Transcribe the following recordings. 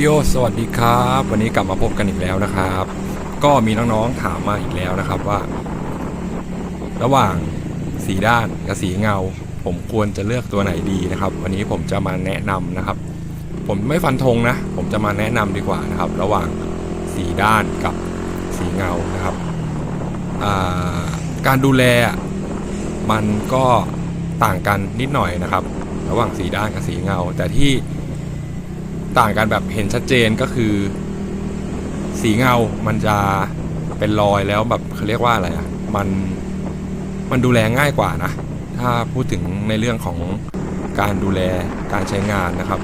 โยสวัสดีครับ วันนี้กลับมาพบกันอีกแล้วนะครับ ก็มีน้องๆถามมาอีกแล้วนะครับว่า ระหว่างสีด้านกับสีเงา ผมควรจะเลือกตัวไหนดีนะครับ วันนี้ผมจะมาแนะนำนะครับ ผมไม่ฟันธงนะ ผมจะมาแนะนำดีกว่านะครับ ระหว่างสีด้านกับสีเงานะครับาการดูแลมันก็ต่างกันนิดหน่อยนะครับ ระหว่างสีด้านกับสีเงา แต่ที่ ต่างกันแบบเห็นชัดเจนก็คือ สีเงา มันจะเป็นรอยแล้วแบบเขาเรียกว่าอะไรอะ มันมันดูแลง่ายกว่านะ ถ้าพูดถึงในเรื่องของการดูแลการใช้งานนะครับ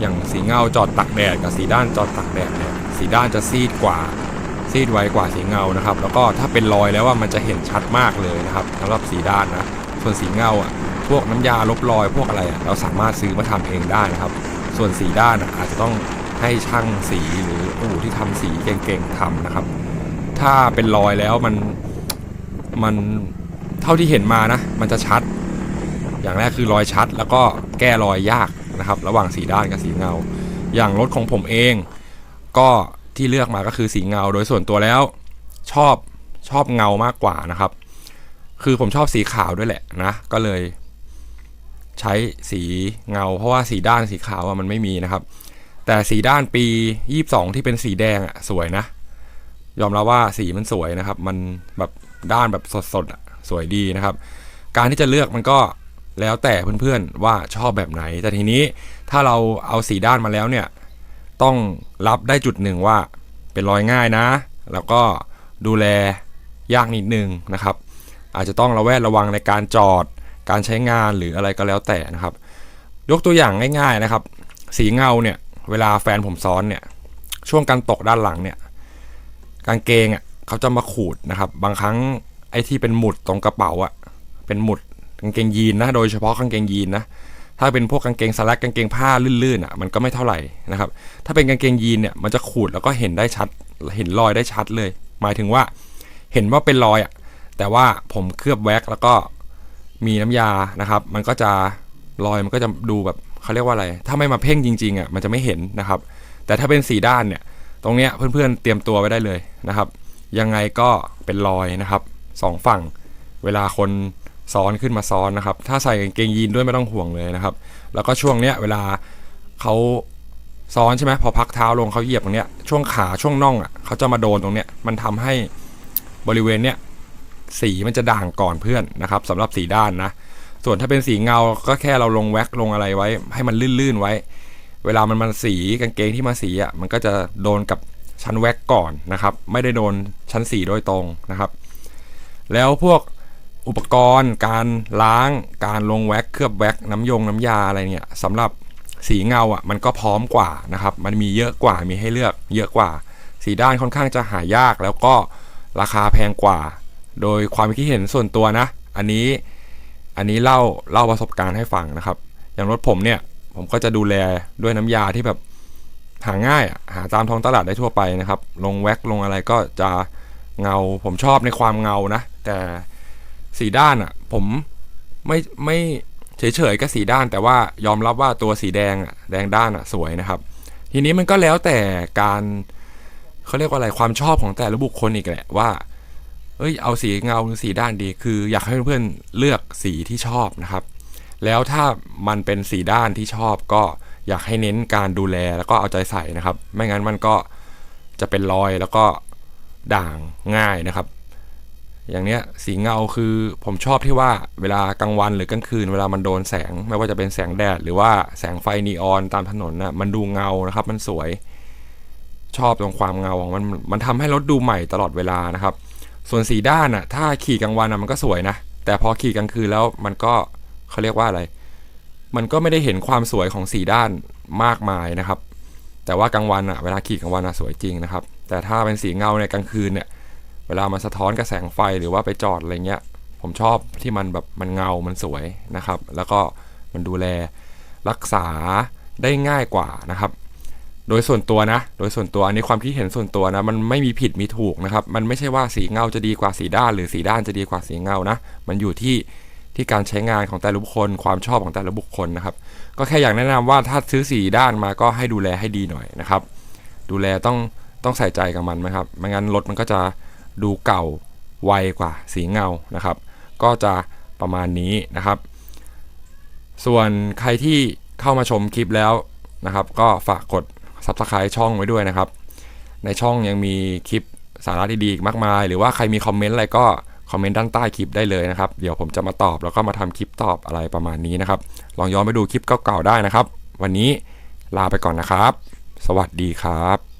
อย่างสีเงาจอดตากแดดกับสีด้านจอดตากแดดเนี่ยสีด้านจะซีดกว่าซีดไวกว่าสีเงานะครับ แล้วก็ถ้าเป็นรอยแล้วว่ามันจะเห็นชัดมากเลยนะครับสำหรับสีด้านนะส่วนสีเงาอะพวกน้ำยาลบรอยพวกอะไรอะเราสามารถซื้อมาทำเองได้นะครับ ส่วนสีด้านอาจจะต้องให้ช่างสีหรืออู่ที่ทำสีเก่งๆทำนะครับ ถ้าเป็นรอยแล้วมันมันเท่าที่เห็นมานะ มันจะชัด อย่างแรกคือรอยชัด แล้วก็แก้รอยยากนะครับ ระหว่างสีด้านกับสีเงา อย่างรถของผมเอง ก็ที่เลือกมาก็คือสีเงา โดยส่วนตัวแล้วชอบชอบเงามากกว่านะครับ คือผมชอบสีขาวด้วยแหละนะ ก็เลย ใช้สีเงา เพราะว่าสีด้านสีขาวมันไม่มีนะครับ แต่สีด้านปี 22 ที่เป็นสีแดงอะสวยนะ ยอมรับว่าสีมันสวยนะครับ มันแบบด้านแบบสดๆอะสวยดีนะครับ การที่จะเลือกมันก็แล้วแต่เพื่อนๆว่าชอบแบบไหน แต่ทีนี้ถ้าเราเอาสีด้านมาแล้วเนี่ยต้องรับได้จุดหนึ่งว่าเป็นรอยง่ายนะ แล้วก็ดูแลยากนิดนึงนะครับ อาจจะต้องระแวดระวังในการจอด การใช้งานหรืออะไรก็แล้วแต่นะครับ ยกตัวอย่างง่ายๆนะครับ สีเงาเนี่ยเวลาแฟนผมซ้อนเนี่ยช่วงการตกด้านหลังเนี่ยกางเกงอะเขาจะมาขูดนะครับ บางครั้งไอ้ที่เป็นหมุดตรงกระเป๋าอะเป็นหมุดกางเกงยีนนะโดยเฉพาะกางเกงยีนนะถ้าเป็นพวกกางเกงสแลกกางเกงผ้าลื่นๆอะมันก็ไม่เท่าไหร่นะครับ ถ้าเป็นกางเกงยีนเนี่ยมันจะขูดแล้วก็เห็นได้ชัด เห็นรอยได้ชัดเลย หมายถึงว่า เห็นว่าเป็นรอยอะแต่ว่าผมเคลือบแว็กแล้วก็ มีน้ำยานะครับ มันก็จะรอยมันก็จะดูแบบเขาเรียกว่าอะไร ถ้าไม่มาเพ่งจริงๆอะมันจะไม่เห็นนะครับ แต่ถ้าเป็นสีด้านเนี่ย ตรงเนี้ยเพื่อนๆเตรียมตัวไว้ได้เลยนะครับ ยังไงก็เป็นรอยนะครับสองฝั่ง เวลาคนซ้อนขึ้นมาซ้อนนะครับ ถ้าใส่กางเกงยีนด้วยไม่ต้องห่วงเลยนะครับ แล้วก็ช่วงเนี้ยเวลาเขาซ้อนใช่ไหมพอพักเท้าลงเขาเหยียบตรงเนี้ยช่วงขาช่วงน่องอะเขาจะมาโดนตรงเนี้ยมันทำให้บริเวณเนี้ย สีมันจะด่างก่อนเพื่อนนะครับสำหรับสีด้านนะ ส่วนถ้าเป็นสีเงาก็แค่เราลงแว็กลงอะไรไว้ ให้มันลื่นๆไว้ เวลามันมันสีกางเกงที่มาสีอะมันก็จะโดนกับชั้นแว็กก่อนนะครับ ไม่ได้โดนชั้นสีโดยตรงนะครับ แล้วพวกอุปกรณ์ การล้าง การลงแว็กเคลือบแว็กน้ำยงน้ำยาอะไรเนี่ยสำหรับสีเงาอะมันก็พร้อมกว่านะครับ มันมีเยอะกว่ามีให้เลือกเยอะกว่า สีด้านค่อนข้างจะหายากแล้วก็ราคาแพงกว่า โดยความคิดเห็นส่วนตัวนะ อันนี้อันนี้เล่าเล่าประสบการณ์ให้ฟังนะครับ อย่างรถผมเนี่ย ผมก็จะดูแลด้วยน้ำยาที่แบบหาง่ายอะหาตามท้องตลาดได้ทั่วไปนะครับ ลงแว็กลงอะไรก็จะเงาผมชอบในความเงานะ แต่สีด้านอะผมไม่ไม่เฉยๆก็สีด้าน แต่ว่ายอมรับว่าตัวสีแดงอะแดงด้านอะสวยนะครับ ทีนี้มันก็แล้วแต่การเขาเรียกว่าอะไรความชอบของแต่ละบุคคลอีกแหละว่า เอ้ยเอาสีเงาหรือสีด้านดี คืออยากให้เพื่อนๆเลือกสีที่ชอบนะครับ แล้วถ้ามันเป็นสีด้านที่ชอบก็อยากให้เน้นการดูแลแล้วก็เอาใจใส่นะครับ ไม่งั้นมันก็จะเป็นรอยแล้วก็ด่างง่ายนะครับ อย่างเนี้ยสีเงาคือผมชอบที่ว่าเวลากลางวันหรือกลางคืน เวลามันโดนแสง ไม่ว่าจะเป็นแสงแดด หรือว่าแสงไฟนีออนตามถนนนะมันดูเงานะครับ มันสวยชอบตรงความเงาของมันมันทำให้รถดูใหม่ตลอดเวลานะครับ ส่วนสีด้านอะ ถ้าขี่กลางวันอะมันก็สวยนะ แต่พอขี่กลางคืนแล้วมันก็เขาเรียกว่าอะไร มันก็ไม่ได้เห็นความสวยของสีด้านมากมายนะครับ แต่ว่ากลางวันอะเวลาขี่กลางวันอะสวยจริงนะครับ แต่ถ้าเป็นสีเงาในกลางคืนเนี่ย เวลามันสะท้อนกับแสงไฟหรือว่าไปจอดอะไรเงี้ย ผมชอบที่มันแบบมันเงา มันสวยนะครับ แล้วก็มันดูแลรักษาได้ง่ายกว่านะครับ โดยส่วนตัวนะ โดยส่วนตัวอันนี้ความคิดเห็นส่วนตัวนะ มันไม่มีผิดมีถูกนะครับ มันไม่ใช่ว่าสีเงาจะดีกว่าสีด้าน หรือสีด้านจะดีกว่าสีเงานะ มันอยู่ที่ที่การใช้งานของแต่ละบุคคล ความชอบของแต่ละบุคคลนะครับ ก็แค่อยากแนะนำว่าถ้าซื้อสีด้านมาก็ให้ดูแลให้ดีหน่อยนะครับ ดูแลต้องต้องใส่ใจกับมันนะครับ ไม่งั้นรถมันก็จะดูเก่าไวกว่าสีเงานะครับ ก็จะประมาณนี้นะครับ ส่วนใครที่เข้ามาชมคลิปแล้วนะครับ ก็ฝากกด subscribe ช่องไว้ด้วยนะครับ ในช่องยังมีคลิปสาระดีๆอีกมากมาย หรือว่าใครมีคอมเมนต์อะไรก็คอมเมนต์ด้านใต้คลิปได้เลยนะครับ เดี๋ยวผมจะมาตอบแล้วก็มาทำคลิปตอบอะไรประมาณนี้นะครับ ลองย้อนไปดูคลิปเก่าๆได้นะครับ วันนี้ลาไปก่อนนะครับ สวัสดีครับ